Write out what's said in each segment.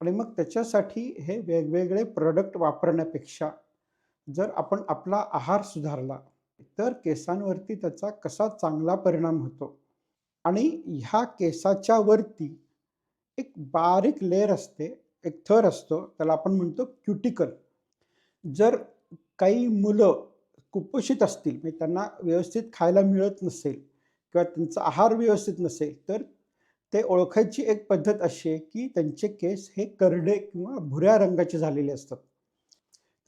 आणि मग त्याच्यासाठी हे वेगवेगळे प्रोडक्ट वापरण्यापेक्षा जर आपण आपला आहार सुधारला, तर केसांवरती त्याचा कसा चांगला परिणाम होतो आणि ह्या केसाच्या वरती एक बारीक लेअर असते, एक थर असतो, त्याला आपण म्हणतो क्युटिकल. जर काही मुलं कुपोषित असतील, म्हणजे त्यांना व्यवस्थित खायला मिळत नसेल किंवा त्यांचा आहार व्यवस्थित नसेल, तर ते ओळखायची एक पद्धत अशी आहे, की त्यांचे केस हे करडे किंवा भुऱ्या रंगाचे झालेले असतात.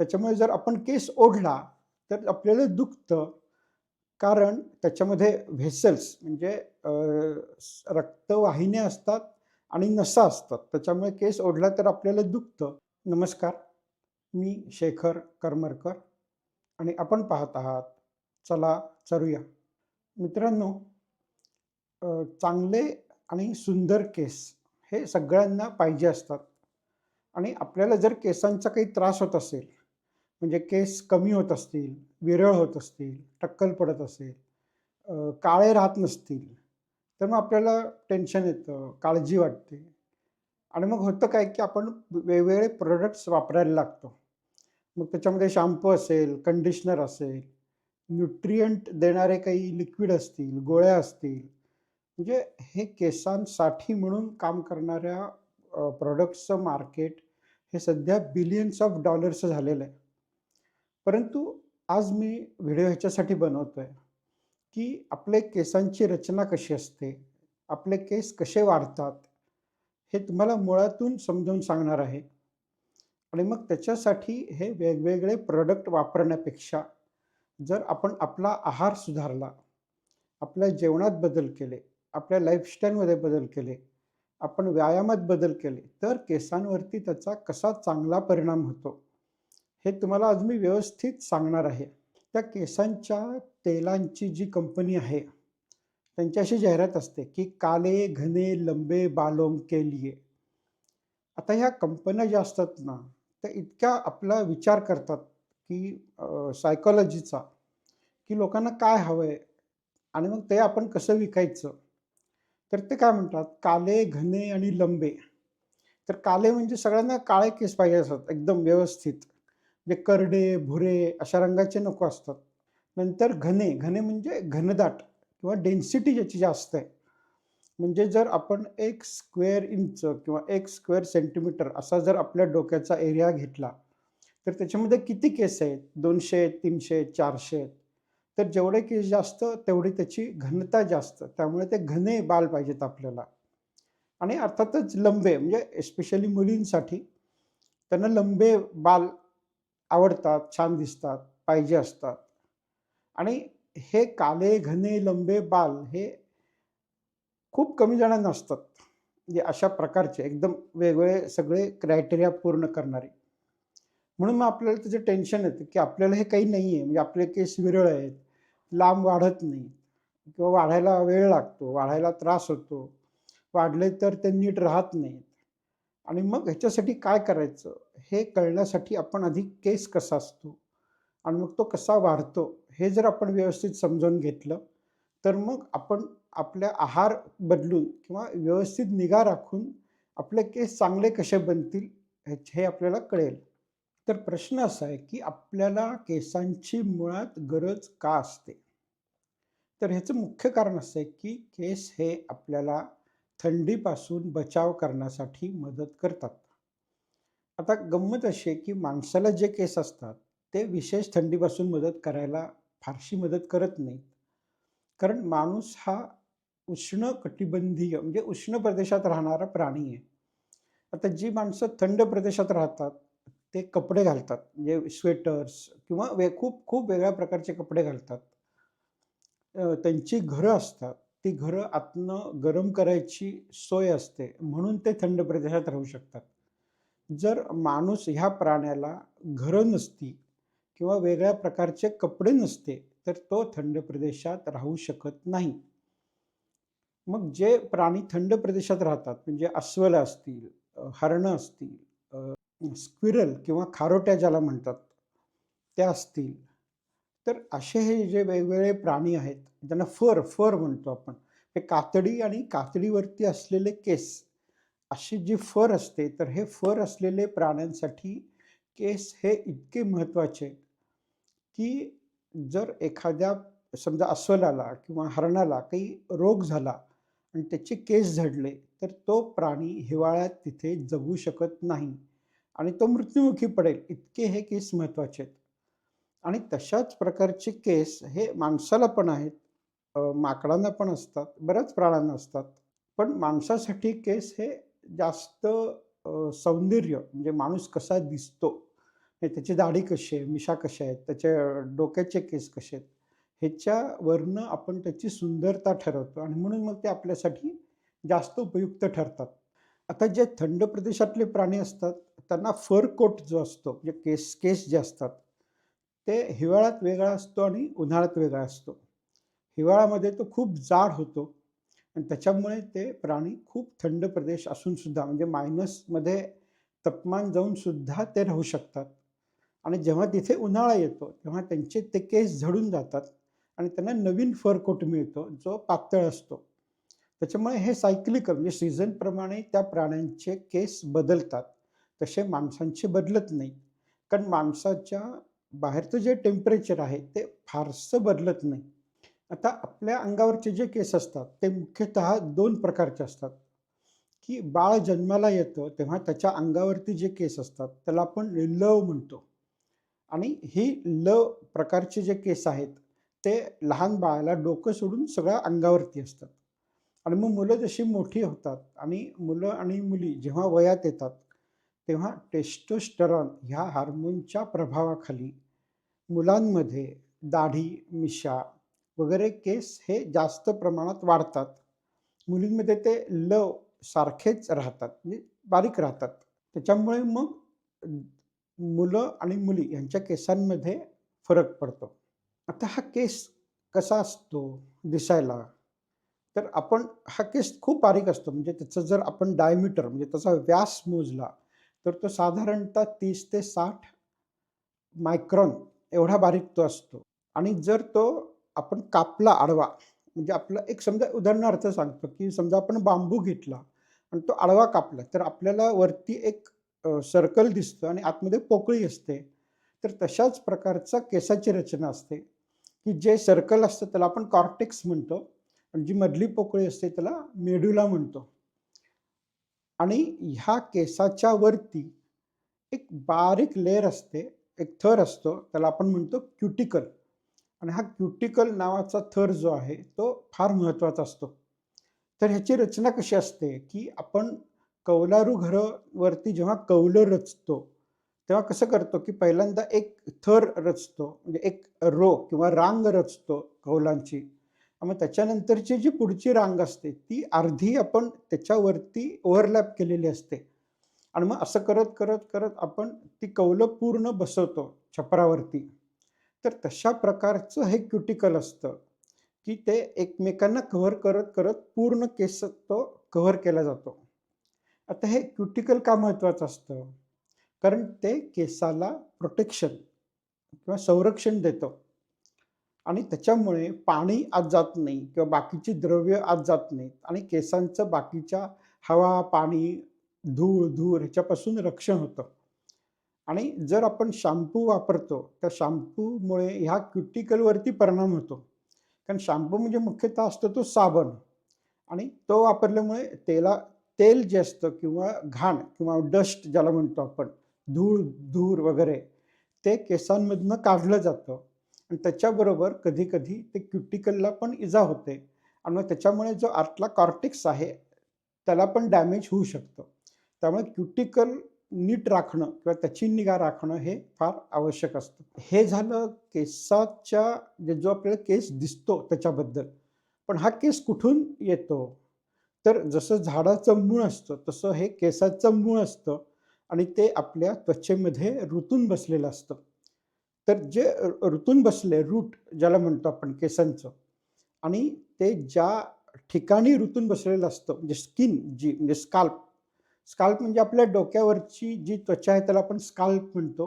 त्याच्यामुळे जर आपण केस ओढला, तर आपल्याला दुखतं. कारण त्याच्यामध्ये व्हेसल्स म्हणजे रक्तवाहिन्या असतात आणि नसा असतात. त्याच्यामुळे केस ओढला तर आपल्याला दुखतं. नमस्कार, मी शेखर करमरकर आणि आपण पाहत आहात चला चरूया. मित्रांनो, चांगले आणि सुंदर केस हे सगळ्यांना पाहिजे असतात आणि आपल्याला जर केसांचा काही त्रास होत असेल, म्हणजे केस कमी होत असतील, विरळ होत असतील, टक्कल पडत असेल, काळे राहत नसतील, तर मग आपल्याला टेन्शन येतं, काळजी वाटते आणि मग होतं काय, की आपण वेगवेगळे प्रोडक्ट्स वापरायला लागतो. मग त्याच्यामध्ये शॅम्पू असेल, कंडिशनर असेल, न्यूट्रियंट देणारे काही लिक्विड असतील, गोळ्या असतील, म्हणजे हे केसांसाठी म्हणून काम करणाऱ्या प्रॉडक्टचं मार्केट हे सध्या बिलियन्स ऑफ डॉलर्सचं झालेलं आहे. परंतु आज मी व्हिडिओ ह्याच्यासाठी बनवतो आहे की आपले केसांची रचना कशी असते, आपले केस कसे वाढतात, हे तुम्हाला मुळातून समजावून सांगणार आहे. आणि मग त्याच्यासाठी हे वेगवेगळे प्रॉडक्ट वापरण्यापेक्षा जर आपण आपला आहार सुधारला, आपल्या जेवणात बदल केले, आपल्या लाईफस्टाईलमध्ये बदल केले, आपण व्यायामात बदल केले, तर केसांवरती त्याचा कसा चांगला परिणाम होतो, हे तुम्हाला आज मी व्यवस्थित सांगणार आहे. त्या केसांच्या तेलांची जी कंपनी आहे, त्यांच्याशी जाहिरात असते, की काले घने लंबे बालोम के लिए. आता ह्या कंपन्या ज्या असतात ना, त्या इतक्या आपला विचार करतात, की सायकॉलॉजीचा, की लोकांना काय हवं आहे आणि मग ते आपण कसं विकायचं. तर ते काय म्हणतात, काले, घने आणि लंबे. तर काले म्हणजे सगळ्यांना काळे केस पाहिजे असतात, एकदम व्यवस्थित. म्हणजे करडे, भुरे अशा रंगाचे नको असतात. नंतर घने, घने म्हणजे घनदाट किंवा डेन्सिटी ज्याची जास्त आहे. म्हणजे जर आपण एक स्क्वेअर इंच किंवा एक स्क्वेअर सेंटीमीटर असा जर आपल्या डोक्याचा एरिया घेतला, तर त्याच्यामध्ये किती केस आहेत? दोनशे तीनशे चारशे आहेत. तर जेवढे केस जास्त, तेवढी त्याची घनता जास्त. त्यामुळे ते घने बाल पाहिजेत आपल्याला. आणि अर्थातच लंबे म्हणजे एस्पेशली मुलींसाठी त्यांना लंबे बाल आवडतात, छान दिसतात, पाहिजे असतात. आणि हे काले, घने, लंबे बाल हे खूप कमी जणांना असतात. म्हणजे अशा प्रकारचे एकदम वेगवेगळे सगळे क्रायटेरिया पूर्ण करणारे. म्हणून मग आपल्याला त्याचं टेन्शन येतं, की आपल्याला हे काही नाही आहे म्हणजे आपले केस विरळ आहेत, लांब वाढत नाही किंवा वाढायला वेळ लागतो, वाढायला त्रास होतो. वाढले तर ते नीट राहत नाहीत. आणि मग ह्याच्यासाठी काय करायचं, हे कळण्यासाठी आपण आधी केस कसा असतो आणि मग तो कसा वाढतो, हे जर आपण व्यवस्थित समजून घेतलं, तर मग आपण आपल्या आहार बदलून किंवा व्यवस्थित निगा राखून आपले केस चांगले कसे बनतील, हे आपल्याला कळेल. तर प्रश्न असा आहे, की आपल्याला केसांची मुळात गरज का असते? तर ह्याचं मुख्य कारण असं आहे, की केस हे आपल्याला थंडीपासून बचाव करण्यासाठी मदत करतात. आता गंमत अशी आहे, की माणसाला जे केस असतात, ते विशेष थंडीपासून मदत करायला फारशी मदत करत नाहीत. कारण माणूस हा उष्णकटिबंधीय म्हणजे उष्ण प्रदेशात राहणारा प्राणी आहे. आता जी माणसं थंड प्रदेशात राहतात, ते कपडे घालतात. म्हणजे स्वेटर्स किंवा वे खूप खूप वेगळ्या प्रकारचे कपडे घालतात. त्यांची घरं असतात. ती घरं आतनं गरम करायची सोय असते. म्हणून ते थंड प्रदेशात राहू शकतात. जर माणूस ह्या प्राण्याला घरं नसती किंवा वेगळ्या प्रकारचे कपडे नसते, तर तो थंड प्रदेशात राहू शकत नाही. मग जे प्राणी थंड प्रदेशात राहतात, म्हणजे अस्वलं असतील, हरणं असतील, स्क्विरल किंवा खारोट्या ज्याला म्हणतात, त्या असतील. तर असे हे जे वेगवेगळे प्राणी आहेत, ज्यांना फर फर म्हणतो आपण. हे कातडी आणि कातडीवरती असलेले केस अशी जी फर असते, तर हे फर असलेले प्राण्यांसाठी केस हे इतके महत्त्वाचे आहेत, की जर एखाद्या समजा अस्वलाला किंवा हरणाला काही रोग झाला आणि त्याचे केस झडले, तर तो प्राणी हिवाळ्यात तिथे जगू शकत नाही आणि तो मृत्युमुखी पडेल, इतके हे केस महत्त्वाचे आहेत. आणि तशाच प्रकारचे केस हे माणसाला पण आहेत, माकडांना पण असतात, बऱ्याच प्राण्यांना असतात. पण माणसासाठी केस हे जास्त सौंदर्य म्हणजे माणूस कसा दिसतो, त्याची दाढी कशी आहे, मिशा कशा आहेत, त्याच्या डोक्याचे केस कसे आहेत, ह्याच्यावरनं आपण त्याची सुंदरता ठरवतो आणि म्हणून मग ते आपल्यासाठी जास्त उपयुक्त ठरतात. आता जे थंड प्रदेशातले प्राणी असतात, त्यांना फर कोट जो असतो, म्हणजे केस केस जे असतात, ते हिवाळ्यात वेगळा असतो आणि उन्हाळ्यात वेगळा असतो. हिवाळ्यामध्ये तो खूप जाड होतो आणि त्याच्यामुळे ते प्राणी खूप थंड प्रदेश असूनसुद्धा म्हणजे मायनसमध्ये तापमान जाऊनसुद्धा ते राहू शकतात. आणि जेव्हा तिथे उन्हाळा येतो, तेव्हा त्यांचे ते केस झडून जातात आणि त्यांना नवीन फरकोट मिळतो, जो पातळ असतो. त्याच्यामुळे हे सायक्लिकल म्हणजे सीझनप्रमाणे त्या प्राण्यांचे केस बदलतात. तसे माणसांचे बदलत नाही कारण माणसाच्या बाहेरचं जे टेम्परेचर आहे, ते फारसं बदलत नाही. आता आपल्या अंगावरचे जे केस असतात, ते मुख्यतः दोन प्रकारचे असतात, की बाळ जन्माला येतं, तेव्हा त्याच्या अंगावरती जे केस असतात, त्याला आपण लव म्हणतो. आणि ही लव प्रकारचे जे केस आहेत, ते लहान बाळाला डोकं सोडून सगळ्या अंगावरती असतात. आणि मग मुलं जशी मोठी होतात आणि मुलं आणि मुली जेव्हा वयात येतात, तेव्हा टेस्टोस्टरॉन ह्या हार्मोनच्या प्रभावाखाली मुलांमध्ये दाढी, मिशा वगैरे केस हे जास्त प्रमाणात वाढतात. मुलींमध्ये ते लव सारखेच राहतात, म्हणजे बारीक राहतात. त्याच्यामुळे मग मुलं आणि मुली यांच्या केसांमध्ये फरक पडतो. आता हा केस कसा असतो दिसायला? तर आपण हा केस खूप बारीक असतो. म्हणजे त्याचं जर आपण डायमीटर म्हणजे त्याचा व्यास मोजला, तर तो साधारणतः तीस ते साठ मायक्रॉन एवढा बारीक तो असतो. आणि जर तो आपण कापला आडवा, म्हणजे आपलं एक समजा उदाहरणार्थ सांगतो, की समजा आपण बांबू घेतला आणि तो आडवा कापला, तर आपल्याला वरती एक सर्कल दिसतं आणि आतमध्ये पोकळी असते. तर तशाच प्रकारचा केसाची रचना असते, की जे सर्कल असतं त्याला आपण कॉर्टेक्स म्हणतो आणि जी मधली पोकळी असते त्याला मेडुला म्हणतो. आणि ह्या केसाच्या वरती एक बारीक लेअर असते, एक थर असतो, त्याला आपण म्हणतो क्युटिकल आणि हा क्युटिकल नावाचा थर जो आहे, तो फार महत्त्वाचा असतो. तर ह्याची रचना कशी असते, की आपण कौलारू घरावरती जेव्हा कौलं रचतो, तेव्हा कसं करतो, की पहिल्यांदा एक थर रचतो, म्हणजे एक रो किंवा रांग रचतो कौलांची. मग त्याच्यानंतरची जी पुढची रांग असते, ती अर्धी आपण त्याच्यावरती ओव्हरलॅप केलेली असते. आणि मग असं करत, करत, करत आपण ती कौलं पूर्ण बसवतो छपरावरती. तर तशा प्रकारचं हे क्युटिकल असतं, की ते एकमेकांना कव्हर करत, करत पूर्ण केस तो कव्हर केला जातो. आता हे क्युटिकल का महत्त्वाचं असतं? कारण ते केसाला प्रोटेक्शन किंवा संरक्षण देतं. आणि त्याच्यामुळे पाणी आत जात नाही किंवा बाकीची द्रव्य आत जात नाहीत आणि केसांचं बाकीच्या हवा, पाणी, धूळ, धूर ह्याच्यापासून रक्षण होतं. आणि जर आपण शॅम्पू वापरतो, तर शॅम्पूमुळे ह्या क्युटिकलवरती परिणाम होतो. कारण शॅम्पू म्हणजे मुख्यतः असतो तो साबण आणि तो वापरल्यामुळे तेला तेल जे असतं किंवा घाण किंवा डस्ट ज्याला म्हणतो आपण, धूळ, धूर वगैरे ते केसांमधनं काढलं जातं आणि त्याच्याबरोबर कधीकधी ते क्युटिकलला पण इजा होते आणि मग त्याच्यामुळे जो आतला कॉर्टिक्स आहे, त्याला पण डॅमेज होऊ शकतं. त्यामुळे क्युटिकल नीट राखणं किंवा त्याची निगा राखणं हे फार आवश्यक असतं. हे झालं केसाच्या जे जो आपल्याला केस दिसतो त्याच्याबद्दल. पण हा केस कुठून येतो? तर जसं झाडाचं मूळ असतं, तसं हे केसाचं मूळ असतं आणि ते आपल्या त्वचेमध्ये रुतून बसलेलं असतं. तर जे ऋतून रुतून बसले रूट ज्याला म्हणतो आपण केसांचं आणि ते ज्या ठिकाणी रुतून बसलेलं असतं, म्हणजे स्किन जी म्हणजे स्काल्प. स्काल्प म्हणजे आपल्या डोक्यावरची जी त्वचा आहे त्याला आपण स्काल्प म्हणतो.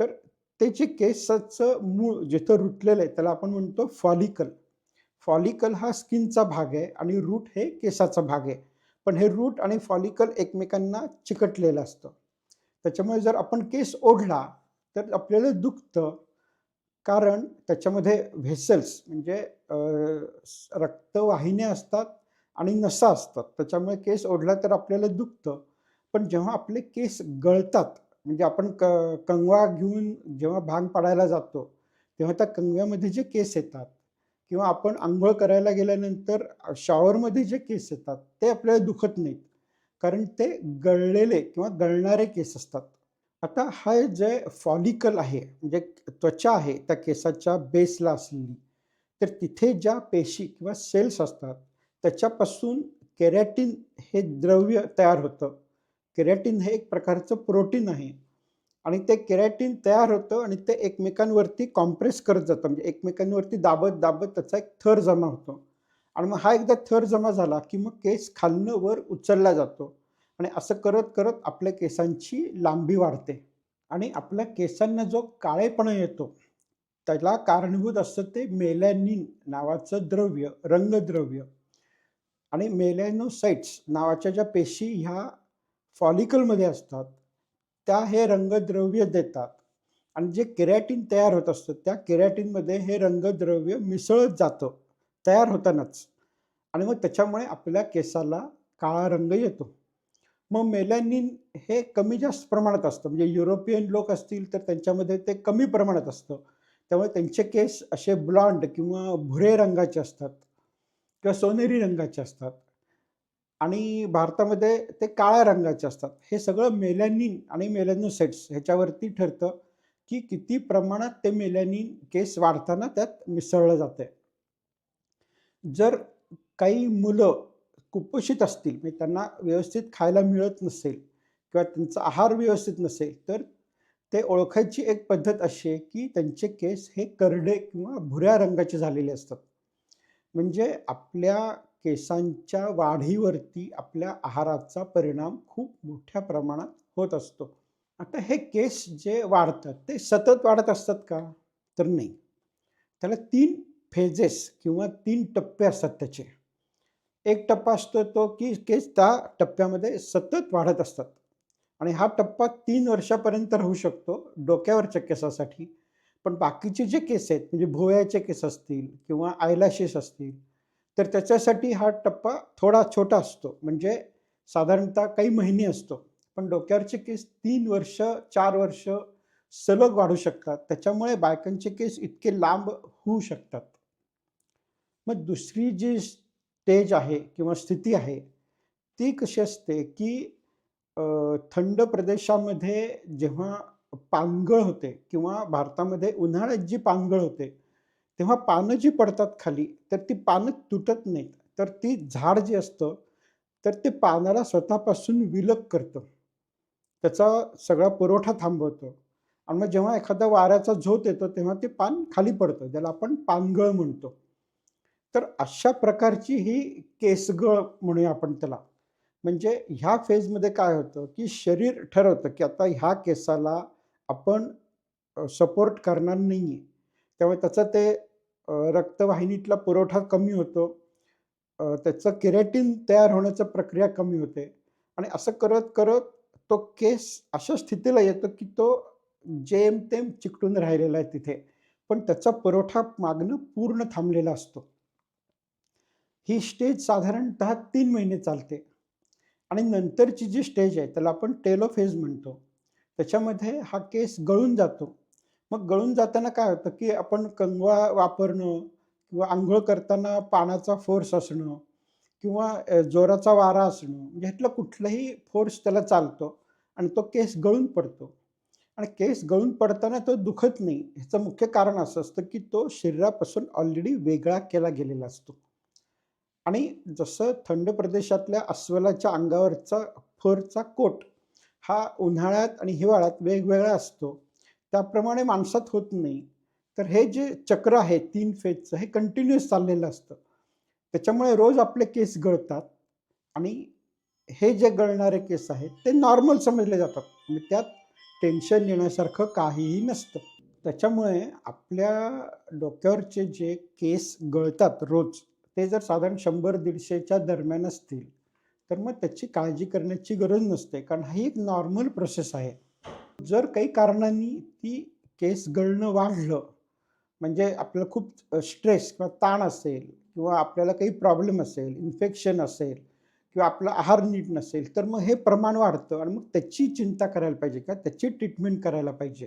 तर ते जे केसाचं मूळ जिथं रुटलेलं आहे त्याला आपण म्हणतो फॉलिकल. फॉलिकल हा स्किनचा भाग आहे आणि रूट हे केसाचा भाग आहे. पण हे रूट आणि फॉलिकल एकमेकांना चिकटलेलं असतं त्याच्यामुळे जर आपण केस ओढला तर आपल्याला दुखतं कारण त्याच्यामध्ये व्हेसल्स म्हणजे रक्तवाहिन्या असतात आणि नसा असतात. त्याच्यामुळे केस ओढला तर आपल्याला दुखतं. पण जेव्हा आपले केस गळतात म्हणजे आपण क कंगवा घेऊन जेव्हा भांग पाडायला जातो तेव्हा त्या कंगव्यामध्ये जे केस येतात किंवा आपण आंघोळ करायला गेल्यानंतर शॉवरमध्ये जे केस येतात ते आपल्याला दुखत नाहीत. कारण ते गळलेले किंवा गळणारे केस असतात. आता हा जे फॉलिकल आहे म्हणजे त्वचा आहे त्या केसाच्या बेसला असलेली तर तिथे ज्या पेशी किंवा सेल्स असतात त्याच्यापासून केरॅटिन हे द्रव्य तयार होतं. केरॅटिन हे एक प्रकारचं प्रोटीन आहे. आणि ते केरॅटिन तयार होतं आणि ते एकमेकांवरती कॉम्प्रेस करत जातं. म्हणजे एकमेकांवरती दाबत दाबत त्याचा एक थर जमा होतो. आणि मग हा एकदा थर जमा झाला की मग केस खालनं वर उचलला जातो. आणि असं करत करत आपल्या केसांची लांबी वाढते. आणि आपल्या केसांना जो काळेपणा येतो त्याला कारणीभूत असतं ते मेलॅनिन नावाचं द्रव्य रंगद्रव्य. आणि मेलॅनोसाइट्स नावाच्या ज्या पेशी ह्या फॉलिकलमध्ये असतात त्या हे रंगद्रव्य देतात. आणि जे केरॅटिन तयार होत असतं त्या केरॅटिनमध्ये हे रंगद्रव्य मिसळत जातं तयार होतानाच. आणि मग त्याच्यामुळे आपल्या केसाला काळा रंग येतो. मग मेलॅनिन हे कमी जास्त प्रमाणात असतं. म्हणजे युरोपियन लोक असतील तर त्यांच्यामध्ये ते कमी प्रमाणात असतं. त्यामुळे त्यांचे केस असे ब्लॉन्ड किंवा भुरे रंगाचे असतात. किंवा सोनेरी रंगाचे असतात. आणि भारतामध्ये ते काळ्या रंगाचे असतात. हे सगळं मेलॅनिन आणि मेलॅनोसाइट्स ह्याच्यावरती ठरतं की किती प्रमाणात ते मेलॅनिन केस वाढताना त्यात मिसळलं जाते जर काही मुलं कुपोषित असतील म्हणजे त्यांना व्यवस्थित खायला मिळत नसेल किंवा त्यांचा आहार व्यवस्थित नसेल तर ते ओळखायची एक पद्धत अशी आहे की त्यांचे केस हे करडे किंवा भुऱ्या रंगाचे झालेले असतात. म्हणजे आपल्या केसांच्या वाढीवरती आपल्या आहाराचा परिणाम खूप मोठ्या प्रमाणात होत असतो. आता हे केस जे वाढतात ते सतत वाढत असतात का? तर नाही. त्याला तीन फेजेस किंवा तीन टप्पे असतात त्याचे. एक टप्पा असतो तो की केस त्या टप्प्यामध्ये सतत वाढत असतात. आणि हा टप्पा तीन वर्षापर्यंत राहू शकतो डोक्यावरच्या केसासाठी. पण बाकीचे जे केस आहेत म्हणजे भुवयाचे केस असतील किंवा आयलॅशेस असतील तर त्याच्यासाठी हा टप्पा थोडा छोटा असतो. म्हणजे साधारणतः काही महिने असतो. पण डोक्यावरचे केस तीन वर्ष चार वर्ष सलग वाढू शकतात. त्याच्यामुळे बायकांचे केस इतके लांब होऊ शकतात. मग दुसरी जी स्टेज आहे किंवा स्थिती आहे ती कशी असते की थंड प्रदेशामध्ये जेव्हा पानगळ होते किंवा भारतामध्ये उन्हाळ्यात जी पानगळ होते तेव्हा पानं जी पडतात खाली तर ती पानं तुटत नाहीत. तर ती झाड जे असतं तर ते पानाला स्वतःपासून विलग करतं. त्याचा सगळा पुरवठा थांबवतो. आणि मग जेव्हा एखादा वाऱ्याचा झोत येतो तेव्हा ते पान खाली पडतं ज्याला आपण पानगळ म्हणतो. तर अशा प्रकारची ही केसगळ म्हणूया आपण त्याला. म्हणजे ह्या फेजमध्ये काय होतं की शरीर ठरवतं की आता ह्या केसाला आपण सपोर्ट करणार नाही आहे त्यामुळे त्याचं ते रक्तवाहिनीतला पुरवठा कमी होतो. त्याचं केरेटिन तयार होण्याची प्रक्रिया कमी होते. आणि असं करत करत तो केस अशा स्थितीला येतो की तो जेमतेम चिकटून राहिलेला आहे तिथे. पण त्याचा पुरवठा मागणं पूर्ण थांबलेला असतो. ही स्टेज साधारणतः तीन महिने चालते. आणि नंतरची जी स्टेज आहे त्याला आपण टेलोफेज म्हणतो. त्याच्यामध्ये हा केस गळून जातो. मग गळून जाताना काय होतं की आपण कंगवा वापरणं किंवा आंघोळ करताना पाण्याचा फोर्स असणं किंवा जोराचा वारा असणं म्हणजे ह्यातलं कुठलंही फोर्स त्याला चालतो आणि तो केस गळून पडतो. आणि केस गळून पडताना तो दुखत नाही. ह्याचं मुख्य कारण असं असतं की तो शरीरापासून ऑलरेडी वेगळा केला गेलेला असतो. आणि जसं थंड प्रदेशातल्या अस्वलाच्या अंगावरचा फरचा कोट हा उन्हाळ्यात आणि हिवाळ्यात वेगवेगळा असतो. त्याप्रमाणे माणसात होत नाही. तर हे जे चक्र आहे तीन फेजचं हे कंटिन्युअस चाललेलं असतं. त्याच्यामुळे रोज आपले केस गळतात आणि हे जे गळणारे केस आहेत ते नॉर्मल समजले जातात. म्हणजे त्यात टेन्शन येण्यासारखं काहीही नसतं. त्याच्यामुळे आपल्या डोक्यावरचे जे केस गळतात रोज ते जर साधारण शंभर दीडशेच्या दरम्यान असतील तर मग त्याची काळजी करण्याची गरज नसते. कारण ही एक नॉर्मल प्रोसेस आहे. जर काही कारणांनी ती केस गळणं वाढलं म्हणजे आपल्याला खूप स्ट्रेस किंवा ताण असेल किंवा आपल्याला काही प्रॉब्लेम असेल इन्फेक्शन असेल किंवा आपला आहार नीट नसेल तर मग हे प्रमाण वाढतं आणि मग त्याची चिंता करायला पाहिजे का त्याची ट्रीटमेंट करायला पाहिजे.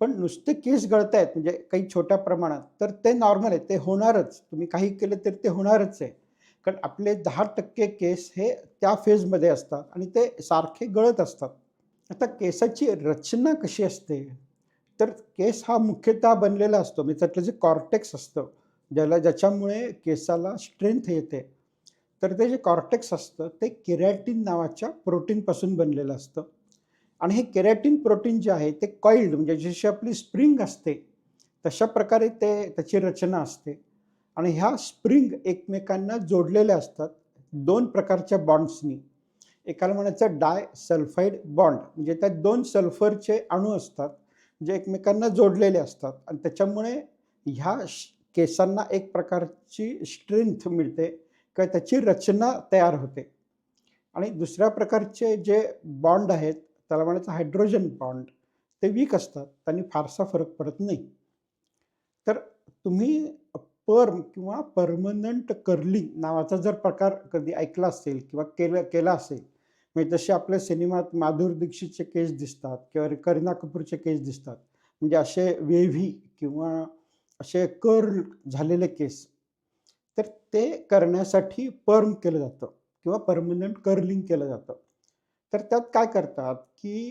पण नुसते केस गळत आहेत म्हणजे काही छोट्या प्रमाणात तर ते नॉर्मल आहे ते होणारच. तुम्ही काही केलं तर ते होणारच आहे. कारण आपले दहा टक्के केस हे त्या फेजमध्ये असतात आणि ते सारखे गळत असतात. आता केसाची रचना कशी असते? तर केस हा मुख्यतः बनलेला असतो. म्हणजे त्यातलं जे कॉर्टेक्स असतं ज्याला ज्याच्यामुळे केसाला स्ट्रेंथ येते तर ते जे कॉर्टेक्स असतं ते केरॅटिन नावाच्या प्रोटीनपासून बनलेलं असतं. आणि हे केरॅटिन प्रोटीन जे आहे ते कॉइल्ड म्हणजे जशी आपली स्प्रिंग असते तशा प्रकारे ते त्याची रचना असते. आणि ह्या स्प्रिंग एकमेकांना जोडलेल्या असतात. दोन प्रकारच्या बॉन्ड्सनी एकाला म्हणायचं डाय सल्फाईड बॉन्ड म्हणजे त्यात दोन सल्फरचे अणू असतात जे एकमेकांना जोडलेले असतात. आणि त्याच्यामुळे ह्या केसांना एक प्रकारची स्ट्रेंथ मिळते किंवा त्याची रचना तयार होते. आणि दुसऱ्या प्रकारचे जे बॉन्ड आहेत त्याला म्हणायचं हायड्रोजन बॉन्ड ते वीक असतात त्यांनी फारसा फरक पडत नाही. तर तुम्ही पर्म किंवा परमनंट कर्लिंग नावाचा जर प्रकार कधी ऐकला असेल किंवा केलं केला असेल म्हणजे जसे आपल्या सिनेमात माधुर दीक्षितचे केस दिसतात किंवा करीना कपूरचे केस दिसतात म्हणजे असे वेव्ही किंवा असे कर्ल झालेले केस तर ते करण्यासाठी पर्म केलं जातं किंवा परमनंट कर्लिंग केलं जातं. तर त्यात काय करतात की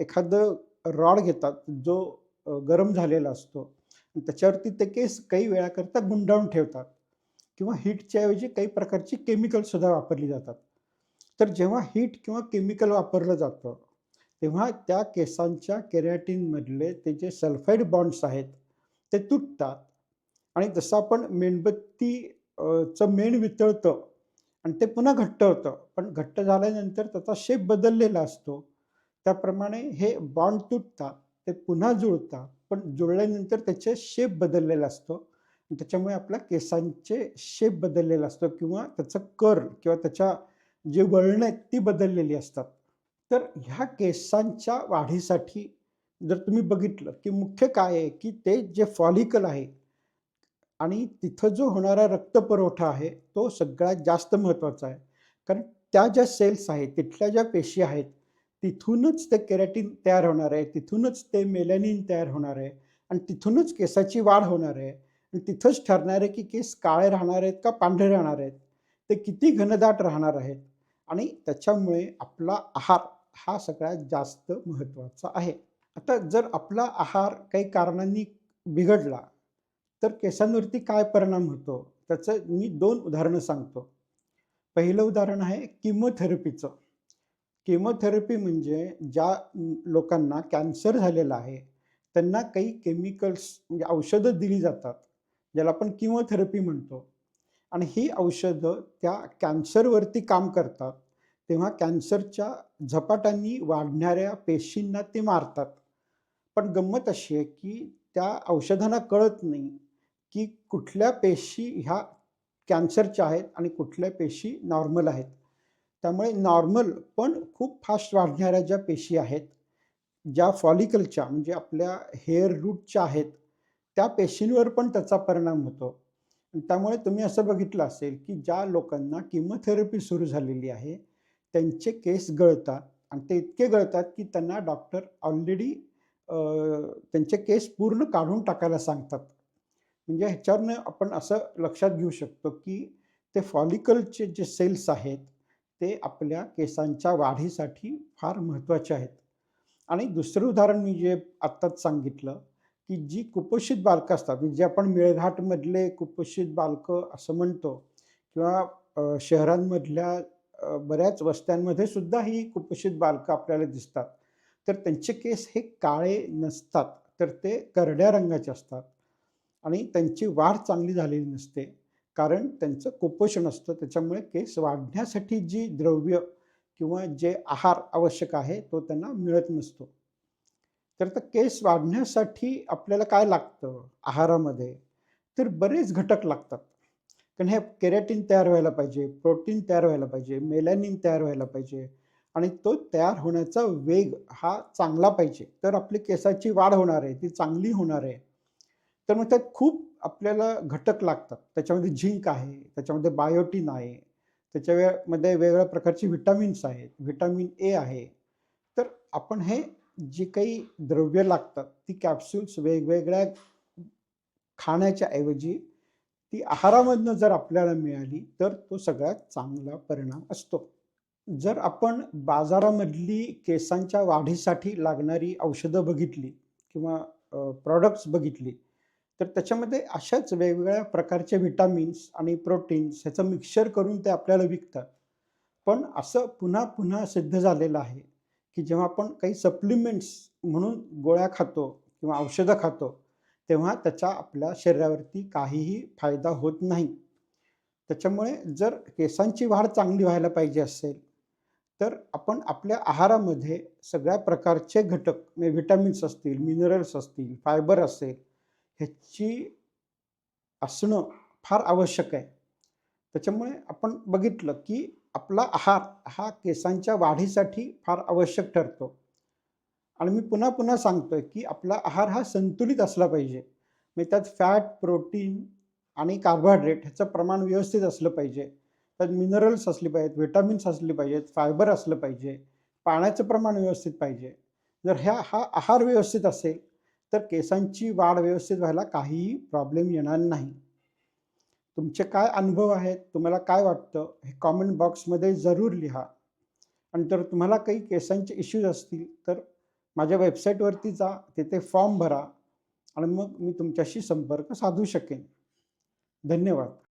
एखादं रॉड घेतात जो गरम झालेला असतो त्याच्यावरती ते केस काही वेळाकरता गुंडाळून ठेवतात. किंवा हीटच्या ऐवजी काही प्रकारची केमिकलसुद्धा वापरली जातात. तर जेव्हा हीट किंवा केमिकल वापरलं जातं तेव्हा त्या केसांच्या केरॅटिनमधले ते जे सल्फाईड बॉन्ड्स आहेत ते तुटतात. आणि जसं आपण मेणबत्ती चं मेण वितळतं आणि ते पुन्हा घट्ट होतं पण घट्ट झाल्यानंतर त्याचा शेप बदललेला असतो. त्याप्रमाणे हे बॉन्ड तुटतात ते पुन्हा जुळतात. पण जुळल्यानंतर त्याचे शेप बदललेला असतो. त्याच्यामुळे आपल्या केसांचे शेप बदललेला असतो किंवा त्याचं कर किंवा त्याच्या जे वळणं आहेत ती बदललेली असतात. तर ह्या केसांच्या वाढीसाठी जर तुम्ही बघितलं की मुख्य काय आहे की ते जे फॉलिकल आहे आणि तिथं जो होणारा रक्तपुरवठा आहे तो सगळ्यात जास्त महत्त्वाचा आहे. कारण त्या ज्या सेल्स आहेत तिथल्या ज्या पेशी आहेत तिथूनच ते केरॅटिन तयार होणार आहे तिथूनच ते मेलॅनिन तयार होणार आहे आणि तिथूनच केसाची वाढ होणार आहे. आणि तिथंच ठरणार आहे की केस काळे राहणार आहेत का पांढरे राहणार आहेत. ते किती घनदाट राहणार आहेत आणि त्याच्यामुळे आपला आहार हा सगळ्यात जास्त महत्त्वाचा आहे. आता जर आपला आहार काही कारणांनी बिघडला तर केसांवरती काय परिणाम होतो? त्याचं मी दोन उदाहरणं सांगतो. पहिलं उदाहरण आहे किमोथेरपीचं. केमोथेरपी म्हणजे ज्या लोकांना कॅन्सर झालेला आहे त्यांना काही केमिकल्स म्हणजे औषधं दिली जातात ज्याला आपण किमोथेरपी म्हणतो. आणि ही औषधं त्या कॅन्सरवरती काम करतात तेव्हा कॅन्सरच्या झपाट्यांनी वाढणाऱ्या पेशींना ते मारतात. पण गंमत अशी आहे की त्या औषधांना कळत नाही की कुठल्या पेशी ह्या कॅन्सरच्या आहेत आणि कुठल्या पेशी नॉर्मल आहेत. त्यामुळे नॉर्मल पण खूप फास्ट वाढणाऱ्या ज्या पेशी आहेत ज्या फॉलिकलच्या म्हणजे आपल्या हेअर रूटच्या आहेत त्या पेशींवर पण त्याचा परिणाम होतो. त्यामुळे तुम्ही असं बघितलं असेल की ज्या लोकांना किमोथेरपी सुरू झालेली आहे त्यांचे केस गळतात आणि ते इतके गळतात की त्यांना डॉक्टर ऑलरेडी त्यांचे केस पूर्ण काढून टाकायला सांगतात. म्हणजे ह्याच्यावरनं आपण असं लक्षात घेऊ शकतो की ते फॉलिकलचे जे सेल्स आहेत ते आपल्या केसांच्या वाढीसाठी फार महत्त्वाचे आहेत. आणि दुसरं उदाहरण मी जे आत्ताच सांगितलं की जी कुपोषित बालकं असतात म्हणजे जे आपण मेळघाटमधले कुपोषित बालकं असं म्हणतो किंवा शहरांमधल्या बऱ्याच वस्त्यांमध्ये सुद्धा ही कुपोषित बालकं आपल्याला दिसतात. तर त्यांचे केस हे काळे नसतात तर ते करड्या रंगाचे असतात. आणि त्यांची वाढ चांगली झालेली नसते. कारण त्यांचं कुपोषण असतं. त्याच्यामुळे केस वाढण्यासाठी जी द्रव्य किंवा जे आहार आवश्यक आहे तो त्यांना मिळत नसतो. तर तर केस वाढण्यासाठी आपल्याला काय लागतं? आहारामध्ये. तर बरेच घटक लागतात. कारण हे केरॅटिन तयार व्हायला पाहिजे, प्रोटीन तयार व्हायला पाहिजे, मेलॅनिन तयार व्हायला पाहिजे आणि तो तयार होण्याचा वेग हा चांगला पाहिजे. तर आपली केसाची वाढ होणार आहे, ती चांगली होणार आहे. तर मग त्यात खूप आपल्याला घटक लागतात. त्याच्यामध्ये झिंक आहे, त्याच्यामध्ये बायोटीन आहे, त्याच्यामध्ये वेगवेगळ्या प्रकारची व्हिटॅमिन्स आहेत, व्हिटॅमिन ए आहे. तर आपण हे जी काही द्रव्य लागतात, ती कॅप्सूल्स वेगवेगळ्या खाण्याच्या ऐवजी ती आहारामधनं जर आपल्याला मिळाली, तर तो सगळ्यात चांगला परिणाम असतो. जर आपण बाजारामधली केसांच्या वाढीसाठी लागणारी औषधं बघितली किंवा प्रॉडक्ट्स बघितली, तर त्याच्यामध्ये अशाच वेगवेगळ्या प्रकारचे व्हिटॅमिन्स आणि प्रोटीन्स ह्याचं मिक्सचर करून ते आपल्याला विकतात. पण असं पुन्हा-पुन्हा सिद्ध झालेलं आहे, की जेव्हा आपण काही सप्लिमेंट्स म्हणून गोळ्या खातो किंवा औषधं खातो, तेव्हा त्याचा आपल्या शरीरावरती काहीही फायदा होत नाही. त्याच्यामुळे जर केसांची वाढ चांगली व्हायला पाहिजे असेल, तर आपण आपल्या आहारामध्ये सगळ्या प्रकारचे घटक म्हणजे व्हिटॅमिन्स असतील, मिनरल्स असतील, फायबर असेल, ह्याची असणं फार आवश्यक आहे. त्याच्यामुळे आपण बघितलं, की आपला आहार हा केसांच्या वाढीसाठी फार आवश्यक ठरतो. आणि मी पुन्हा-पुन्हा सांगतोय, की आपला आहार हा संतुलित असला पाहिजे. म्हणजे त्यात फॅट, प्रोटीन आणि कार्बोहायड्रेट ह्याचं प्रमाण व्यवस्थित असलं पाहिजे. त्यात मिनरल्स असले पाहिजेत, व्हिटॅमिन्स असले पाहिजेत, फायबर असलं पाहिजे, पाण्याचं प्रमाण व्यवस्थित पाहिजे. जर ह्या हा आहार व्यवस्थित असेल, तर केसांची वाढ व्यवस्थित व्हायला काहीही प्रॉब्लेम येणार नाही. तुमचे काय अनुभव आहेत, तुम्हाला काय वाटतं, हे कॉमेंट बॉक्समध्ये जरूर लिहा. आणि जर तुम्हाला काही केसांचे इश्यूज असतील, तर माझ्या वेबसाईटवरती जा, तिथे फॉर्म भरा आणि मग मी तुमच्याशी संपर्क साधू शकेन. धन्यवाद.